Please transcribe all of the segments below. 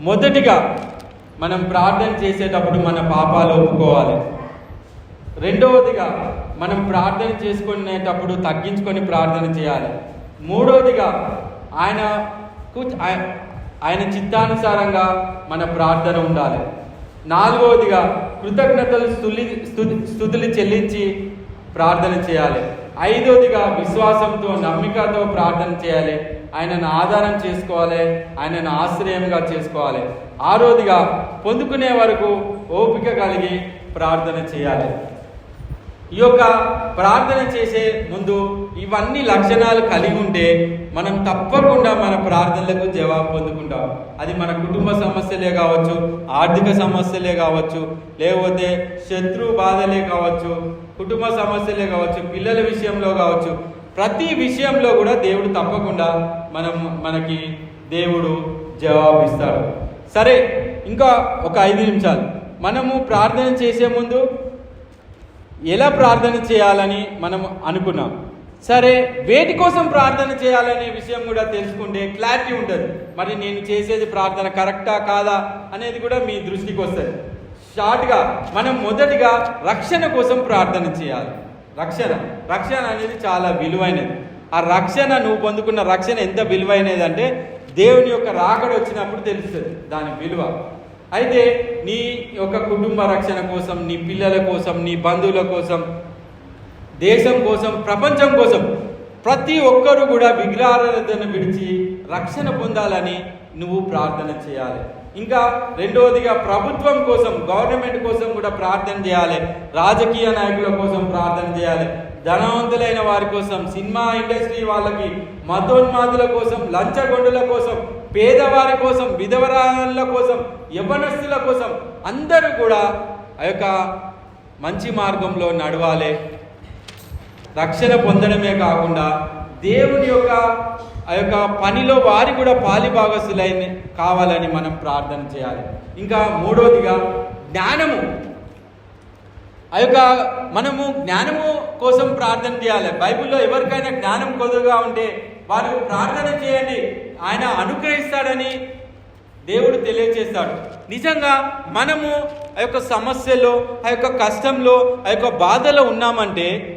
మొదటిగా మనం ప్రార్థన చేసేటప్పుడు మన పాపాలు ఒప్పుకోవాలి. రెండవదిగా మనం ప్రార్థన చేసుకునేటప్పుడు తగ్గించుకొని ప్రార్థన చేయాలి. మూడవదిగా ఆయన ఆయన చిత్తానుసారంగా మన ప్రార్థన ఉండాలి. నాలుగవదిగా కృతజ్ఞతలు స్థులి స్థుతులు చెల్లించి ప్రార్థన చేయాలి. ఐదవదిగా విశ్వాసంతో నమ్మికతో ప్రార్థన చేయాలి. ఆయనను ఆధారం చేసుకోవాలి ఆయనను ఆశ్రయంగా చేసుకోవాలి. ఆరోదిగా పొందుకునే వరకు ఓపిక కలిగి ప్రార్థన చేయాలి. ఈ యొక్క ప్రార్థన చేసే ముందు ఇవన్నీ లక్షణాలు కలిగి ఉంటే మనం తప్పకుండా మన ప్రార్థనలకు జవాబు పొందుకుంటాం. అది మన కుటుంబ సమస్యలే కావచ్చు ఆర్థిక సమస్యలే కావచ్చు లేకపోతే శత్రు బాధలే కావచ్చు కుటుంబ సమస్యలే కావచ్చు పిల్లల విషయంలో కావచ్చు. ప్రతి విషయంలో కూడా దేవుడు తప్పకుండా మనం మనకి దేవుడు జవాబిస్తాడు. సరే ఇంకా ఒక ఐదు నిమిషాలు. మనము ప్రార్థన చేసే ముందు ఎలా ప్రార్థన చేయాలని మనం అనుకున్నాం. సరే వేటి కోసం ప్రార్థన చేయాలనే విషయం కూడా తెలుసుకుంటే క్లారిటీ ఉంటుంది. మరి నేను చేసేది ప్రార్థన కరెక్టా కాదా అనేది కూడా మీ దృష్టికి వస్తుంది. షార్ట్గా మనం మొదటిగా రక్షణ కోసం ప్రార్థన చేయాలి. రక్షణ. రక్షణ అనేది చాలా విలువైనది. ఆ రక్షణ నువ్వు పొందుకున్న రక్షణ ఎంత విలువైనది అంటే దేవుని యొక్క రాకడ వచ్చినప్పుడు తెలుస్తుంది దాని విలువ. అయితే నీ యొక్క కుటుంబ రక్షణ కోసం నీ పిల్లల కోసం నీ బంధువుల కోసం దేశం కోసం ప్రపంచం కోసం ప్రతి ఒక్కరు కూడా విగ్రహారాధన విడిచి రక్షణ పొందాలని నువ్వు ప్రార్థన చేయాలి. ఇంకా రెండవదిగా ప్రభుత్వం కోసం గవర్నమెంట్ కోసం కూడా ప్రార్థన చేయాలి. రాజకీయ నాయకుల కోసం ప్రార్థన చేయాలి. ధనవంతులైన వారి కోసం సినిమా ఇండస్ట్రీ వాళ్ళకి మతోన్మాదుల కోసం లంచగొండుల కోసం పేదవారి కోసం విధవరాల కోసం యవనస్తుల కోసం అందరూ కూడా ఆ యొక్క మంచి మార్గంలో నడవాలి. రక్షణ పొందడమే కాకుండా దేవుని యొక్క ఆ యొక్క పనిలో వారి కూడా పాలిభాగస్తులైన కావాలని మనం ప్రార్థన చేయాలి. ఇంకా మూడవదిగా జ్ఞానము. ఆ యొక్క మనము జ్ఞానము కోసం ప్రార్థన చేయాలి. బైబిల్లో ఎవరికైనా జ్ఞానం కొద్దుగా ఉంటే వారు ప్రార్థన చేయండి. ఆయన అనుగ్రహిస్తాడని దేవుడు తెలియజేస్తాడు నిజంగా మనము ఆ యొక్క సమస్యలో ఆ యొక్క కష్టంలో ఆ యొక్క బాధలో ఉన్నామంటే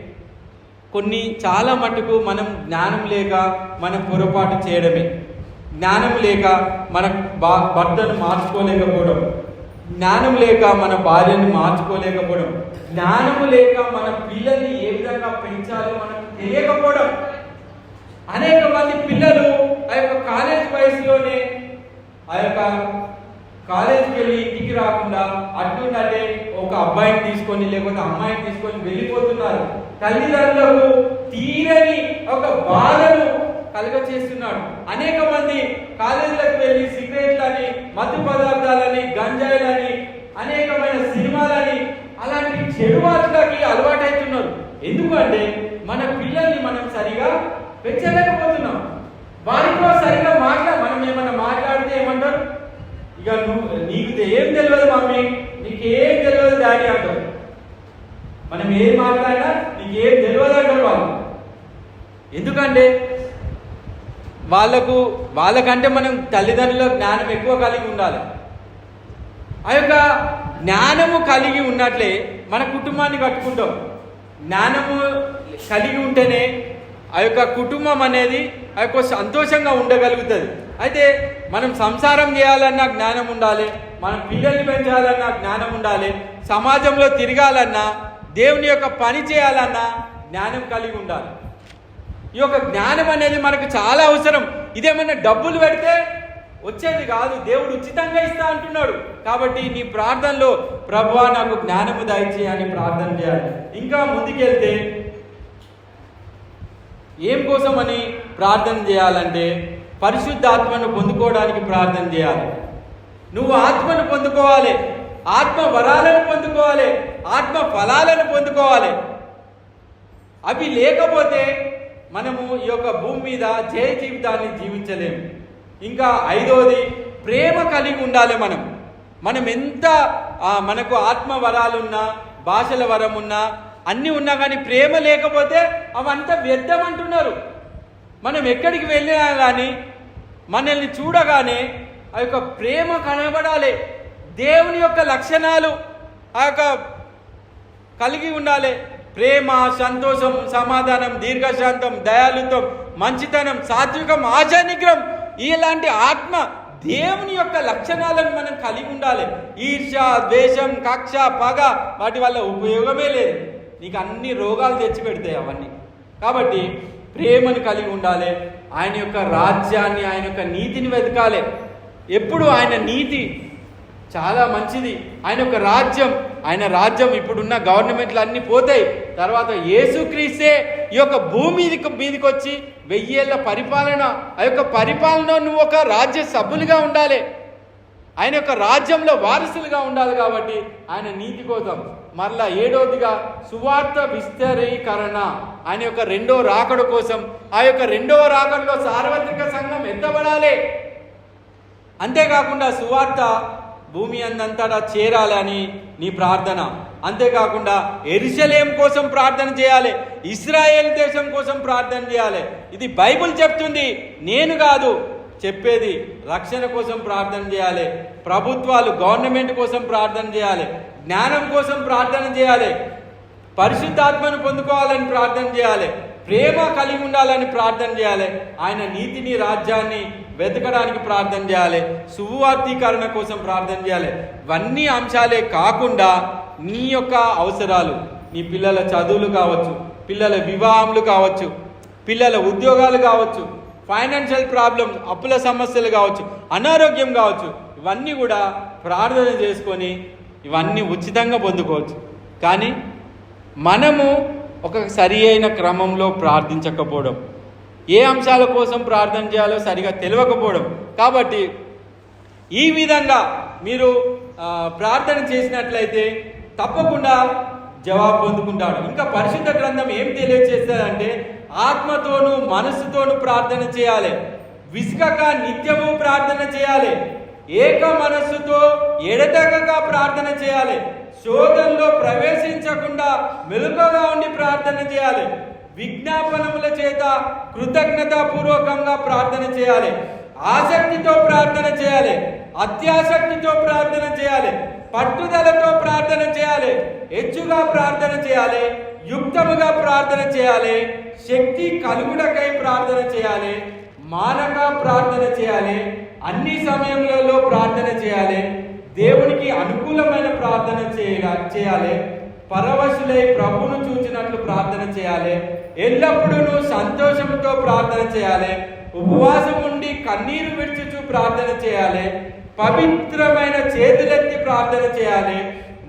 కొన్ని చాలా మటుకు మనం జ్ఞానం లేక మనం పొరపాటు చేయడమే. జ్ఞానం లేక మన బా భర్తను మార్చుకోలేకపోవడం. జ్ఞానం లేక మన భార్యను మార్చుకోలేకపోవడం. జ్ఞానం లేక మన పిల్లల్ని ఏ విధంగా పెంచాలో మనకు తెలియకపోవడం. అనేక మంది పిల్లలు ఆ యొక్క కాలేజ్ వయసులోనే ఆ యొక్క కాలేజీకి వెళ్ళి ఇంటికి రాకుండా అట్టుంటే ఒక అబ్బాయిని తీసుకొని లేకపోతే అమ్మాయిని తీసుకొని వెళ్ళిపోతున్నారు. తల్లిదండ్రులకు తీరని ఒక బాధను కలుగ చేస్తున్నాడు అనేక మంది కాలేజీలకు వెళ్ళి సిగరెట్లని మత్తు పదార్థాలని గంజాయిలని అనేకమైన సినిమాలని అలాంటి చెడు వాటికి అలవాటవుతున్నారు ఎందుకంటే మన పిల్లల్ని మనం సరిగా పెంచలేకపోతున్నాం. వారితో సరిగా మాట్లా మనం ఏమన్నా మాట్లాడితే ఏమంటారు? ఇక నువ్వు నీకు ఏం తెలియదు మమ్మీ నీకేం తెలియదు డాడీ అంటారు. మనం ఏం మాట్లాడినా నీకేం తెలియదు అంటారు వాళ్ళు. ఎందుకంటే వాళ్ళకు వాళ్ళకంటే మనం తల్లిదండ్రుల జ్ఞానం ఎక్కువ కలిగి ఉండాలి. ఆ యొక్క జ్ఞానము కలిగి ఉన్నట్లే మన కుటుంబాన్ని కట్టుకుంటాం. జ్ఞానము కలిగి ఉంటేనే ఆ యొక్క కుటుంబం అనేది ఆ యొక్క సంతోషంగా ఉండగలుగుతుంది. అయితే మనం సంసారం చేయాలన్నా జ్ఞానం ఉండాలి మనం పిల్లల్ని పెంచాలన్నా జ్ఞానం ఉండాలి సమాజంలో తిరగాలన్నా దేవుని యొక్క పని చేయాలన్నా జ్ఞానం కలిగి ఉండాలి. ఈ యొక్క జ్ఞానం అనేది మనకు చాలా అవసరం. ఇదేమన్నా డబ్బులు పెడితే వచ్చేది కాదు దేవుడు ఉచితంగా ఇస్తా అంటున్నాడు. కాబట్టి నీ ప్రార్థనలో ప్రభువా నాకు జ్ఞానము దయచేయని ప్రార్థన చేయాలి. ఇంకా ముందుకెళ్తే ఏం కోసమని ప్రార్థన చేయాలంటే పరిశుద్ధాత్మను పొందుకోవడానికి ప్రార్థన చేయాలి. నువ్వు ఆత్మను పొందుకోవాలి. ఆత్మ వరాలను పొందుకోవాలి. ఆత్మ ఫలాలను పొందుకోవాలి. అవి లేకపోతే మనము ఈ యొక్క భూమి మీద జయ జీవితాన్ని జీవించలేము. ఇంకా ఐదవది ప్రేమ కలిగి ఉండాలి మనం. మనం ఎంత మనకు ఆత్మ వరాలున్నా భాషల వరం ఉన్నా అన్నీ ఉన్నా కానీ ప్రేమ లేకపోతే అవంతా వ్యర్థం అంటున్నారు. మనం ఎక్కడికి వెళ్ళినా కానీ మనల్ని చూడగానే ఆ యొక్క ప్రేమ కనబడాలి. దేవుని యొక్క లక్షణాలు ఆ యొక్క కలిగి ఉండాలి. ప్రేమ సంతోషం సమాధానం దీర్ఘశాంతం దయాలుత్వం మంచితనం సాత్వికం ఆశానిగ్రహం ఇలాంటి ఆత్మ దేవుని యొక్క లక్షణాలను మనం కలిగి ఉండాలి. ఈర్ష ద్వేషం కక్ష పగ వాటి వల్ల ఉపయోగమే లేదు. నీకు అన్ని రోగాలు తెచ్చి పెడతాయి అవన్నీ. కాబట్టి ప్రేమను కలిగి ఉండాలి. ఆయన యొక్క రాజ్యాన్ని ఆయన యొక్క నీతిని వెతకాలి. ఎప్పుడు ఆయన నీతి చాలా మంచిది. ఆయన యొక్క రాజ్యం ఆయన రాజ్యం ఇప్పుడున్న గవర్నమెంట్లు అన్నీ పోతాయి. తర్వాత యేసుక్రీస్తే ఈ యొక్క భూమి మీదకి వచ్చి వెయ్యేళ్ళ పరిపాలన ఆ యొక్క పరిపాలన నువ్వు ఒక రాజ్య సభ్యులుగా ఉండాలి. ఆయన యొక్క రాజ్యంలో వారసులుగా ఉండాలి కాబట్టి ఆయన నీతి కోసం మరలా ఏడవదిగా సువార్త విస్తరీకరణ. ఆయన యొక్క రెండో రాకడ కోసం ఆ యొక్క రెండవ రాకడలో సార్వత్రిక సంఘం ఎత్తబడాలి అంతేకాకుండా సువార్త భూమి అందంతటా చేరాలని నీ ప్రార్థన. అంతేకాకుండా ఎరుసలేం కోసం ప్రార్థన చేయాలి. ఇస్రాయేల్ దేశం కోసం ప్రార్థన చేయాలి. ఇది బైబిల్ చెప్తుంది నేను కాదు చెప్పేది రక్షణ కోసం ప్రార్థన చేయాలి. ప్రభుత్వాలు గవర్నమెంట్ కోసం ప్రార్థన చేయాలి. జ్ఞానం కోసం ప్రార్థన చేయాలి. పరిశుద్ధాత్మను పొందుకోవాలని ప్రార్థన చేయాలి. ప్రేమ కలిగి ఉండాలని ప్రార్థన చేయాలి. ఆయన నీతిని రాజ్యాన్ని వెతకడానికి ప్రార్థన చేయాలి. సువార్థీకరణ కోసం ప్రార్థన చేయాలి. ఇవన్నీ అంశాలే కాకుండా నీ యొక్క అవసరాలు నీ పిల్లల చదువులు కావచ్చు పిల్లల వివాహములు కావచ్చు పిల్లల ఉద్యోగాలు కావచ్చు ఫైనాన్షియల్ ప్రాబ్లమ్స్ అప్పుల సమస్యలు కావచ్చు అనారోగ్యం కావచ్చు ఇవన్నీ కూడా ప్రార్థన చేసుకొని ఇవన్నీ ఉచితంగా పొందుకోవచ్చు. కానీ మనము ఒక సరి అయిన క్రమంలో ప్రార్థించకపోవడం ఏ అంశాల కోసం ప్రార్థన చేయాలో సరిగా తెలియకపోవడం కాబట్టి ఈ విధంగా మీరు ప్రార్థన చేసినట్లయితే తప్పకుండా జవాబు పొందుకుంటాడు ఇంకా పరిశుద్ధ గ్రంథం ఏం తెలియజేస్తుందంటే ఆత్మతోను మనసుతోను ప్రార్థన చేయాలి. విసుగక నిత్యము ప్రార్థన చేయాలి. ఏక మనస్సుతో ఎడతెగక ప్రార్థన చేయాలి. శోధంలో ప్రవేశించకుండా మెలుకగా ఉండి ప్రార్థన చేయాలి. విజ్ఞాపనముల చేత కృతజ్ఞతాపూర్వకంగా ప్రార్థన చేయాలి. ఆసక్తితో ప్రార్థన చేయాలి. అత్యాసక్తితో ప్రార్థన చేయాలి. పట్టుదలతో ప్రార్థన చేయాలి హెచ్చుగా ప్రార్థన చేయాలి యుక్తముగా ప్రార్థన చేయాలి శక్తి కలుగుడకై ప్రార్థన చేయాలి మానక ప్రార్థన చేయాలి అన్ని సమయంలో ప్రార్థన చేయాలి దేవునికి అనుకూలమైన ప్రార్థన చేయాలి చేయాలి పరవశులై ప్రభును చూచినట్లు ప్రార్థన చేయాలి ఎల్లప్పుడూ సంతోషంతో ప్రార్థన చేయాలి ఉపవాసం ఉండి కన్నీరు విడుచుచు ప్రార్థన చేయాలి పవిత్రమైన చేతులెత్తి ప్రార్థన చేయాలి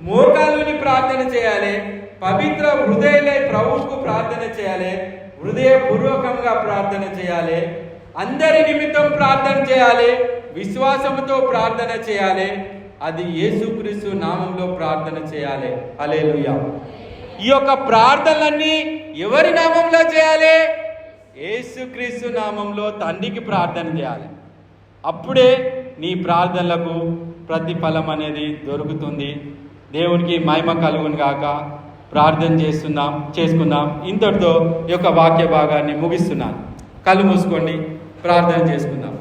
మోకాలుని ప్రార్థన చేయాలి పవిత్ర హృదయలై ప్రభువుకు ప్రార్థన చేయాలి హృదయపూర్వకంగా ప్రార్థన చేయాలి అందరి నిమిత్తం ప్రార్థన చేయాలి విశ్వాసముతో ప్రార్థన చేయాలి అది యేసుక్రీస్తు నామంలో ప్రార్థన చేయాలి. అలేలుయ ఈ యొక్క ప్రార్థనలన్నీ ఎవరి నామంలో చేయాలి? యేసుక్రీస్తు నామంలో తండ్రికి ప్రార్థన చేయాలి. అప్పుడే నీ ప్రార్థనలకు ప్రతిఫలం అనేది దొరుకుతుంది. దేవునికి మహిమ కలుగును గాక. ప్రార్థన చేస్తున్నాం చేసుకుందాం ఇంతటితో ఈ యొక్క వాక్య భాగాన్ని ముగిస్తున్నాను. కళ్ళు మూసుకోండి ప్రార్థన చేసుకుందాం.